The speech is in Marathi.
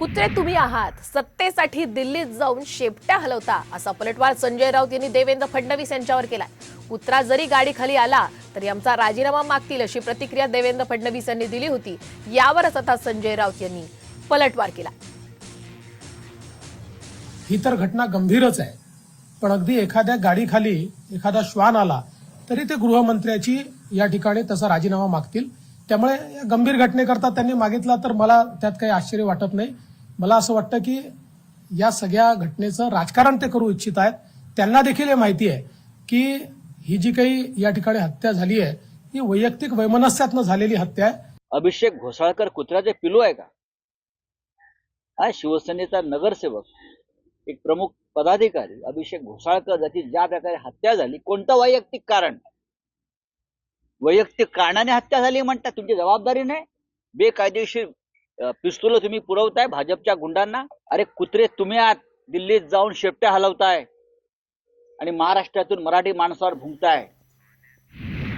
कुत्रे तुम्ही आहात. सत्तेसाठी दिल्लीत जाऊन शेपट्या हलवता असा पलटवार संजय राऊत यांनी देवेंद्र फडणवीस यांच्यावर केलाय. कुत्रा जरी गाडी खाली आला तरी आमचा राजीनामा मागतील अशी प्रतिक्रिया देवेंद्र फडणवीस यांनी दिली होती. यावरच आता संजय राऊत यांनी पलटवार केला. ही तर घटना गंभीरच आहे. पण अगदी एखाद्या गाडीखाली एखादा श्वान आला तरी ते गृहमंत्र्याची या ठिकाणी तसा राजीनामा मागतील. त्यामुळे या गंभीर घटनेकरता त्यांनी मागितला तर मला त्यात काही आश्चर्य वाटत नाही. मला असं वाटतं की या सगळ्या घटनेचं राजकारण ते करू इच्छित आहेत. त्यांना देखील हे माहिती आहे की ही जी काही या ठिकाणी हत्या झाली आहे ही वैयक्तिक वैमनस्यातनं झालेली हत्या आहे. अभिषेक घोसाळकर कुत्र्याचे पिलू आहे का? हा शिवसेनेचा नगरसेवक एक प्रमुख पदाधिकारी अभिषेक घोसाळकर ज्याची ज्या प्रकारे हत्या झाली कोणतं वैयक्तिक कारण? वैयक्तिक कारणाने हत्या झाली म्हणतात तुमची जबाबदारी नाही? बेकायदेशीर पिस्तुल तुम्ही पुरवताय भाजपच्या गुंडांना? अरे कुत्रे तुम्ही आत दिल्लीत जाऊन शेपट्या हलवताय आणि महाराष्ट्रातून मराठी माणसावर भुंकताय.